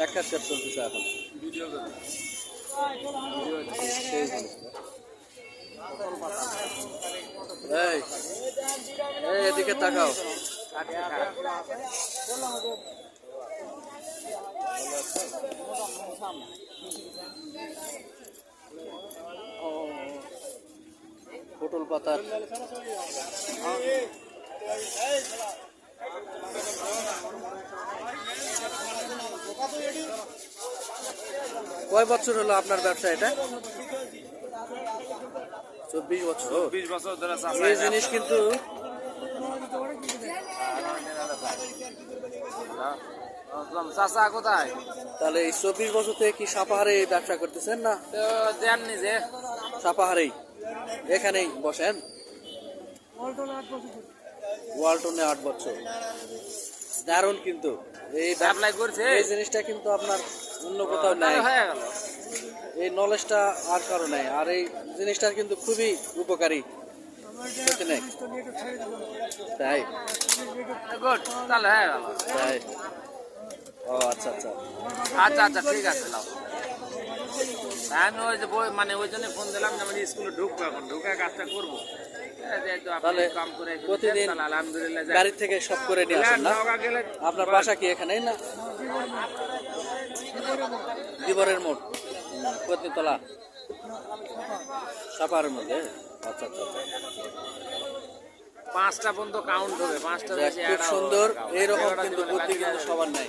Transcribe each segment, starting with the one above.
সাক্ষাৎকার চলতেছে এখন। এই এদিকে তাকাও। পটল পাতার। কয় বছর হলো আপনার ব্যবসা এটা? চব্বিশ বছর। বিশ বছর ধরে এই জিনিস কিন্তু চাষা কোথায়? তাহলে এই চব্বিশ বছর থেকে কি সাপাহারে ব্যবসা করতেছেন না? সাপাহারেই। এখানেই বসেন। ওয়ালটনে আট বছর। দারুণ কিন্তু। এই সাপ্লাই করছে? এই জিনিসটা কিন্তু আপনার অন্য কোথাও নাই। হয়ে গেল। এই নলেজটা আর কারও নাই। আর এই জিনিসটা কিন্তু খুবই উপকারী। তাই? তাহলে হ্যাঁ তাই? ও আচ্ছা আচ্ছা। আচ্ছা আচ্ছা ঠিক আছে আমি ওই যে মানে ওই জন্য ফোন দিলাম যে আমি স্কুলে ঢুকবো এখন ঢুকে কাজটা করব। এই যে একটু আপনি তাহলে কাম করে এসেছেন, প্রতিদিন তাহলে আলহামদুলিল্লাহ যাই। গাড়ি থেকে সব করে নিয়ে আসেন না? আপনার বাসা কি এখানেই না? দিবরের মোড় কততলা সাপারের মধ্যে? আচ্ছা আচ্ছা আচ্ছা। পাঁচটা পর্যন্ত কাউন্ট হবে পাঁচটা খুব সুন্দর। হবে। এইরকম কিন্তু বুদ্ধি কিন্তু সবার নাই।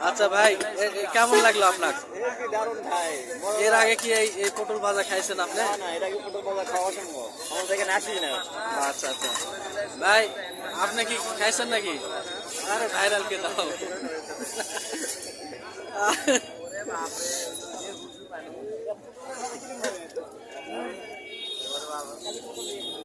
আচ্ছা ভাই কেমন লাগল আপনার? এর আগে কি এই পটল ভাজা খাইছেন আপনি? আচ্ছা আচ্ছা। ভাই আপনি কি খাইছেন নাকি? আরে ভাইরাল কে দাও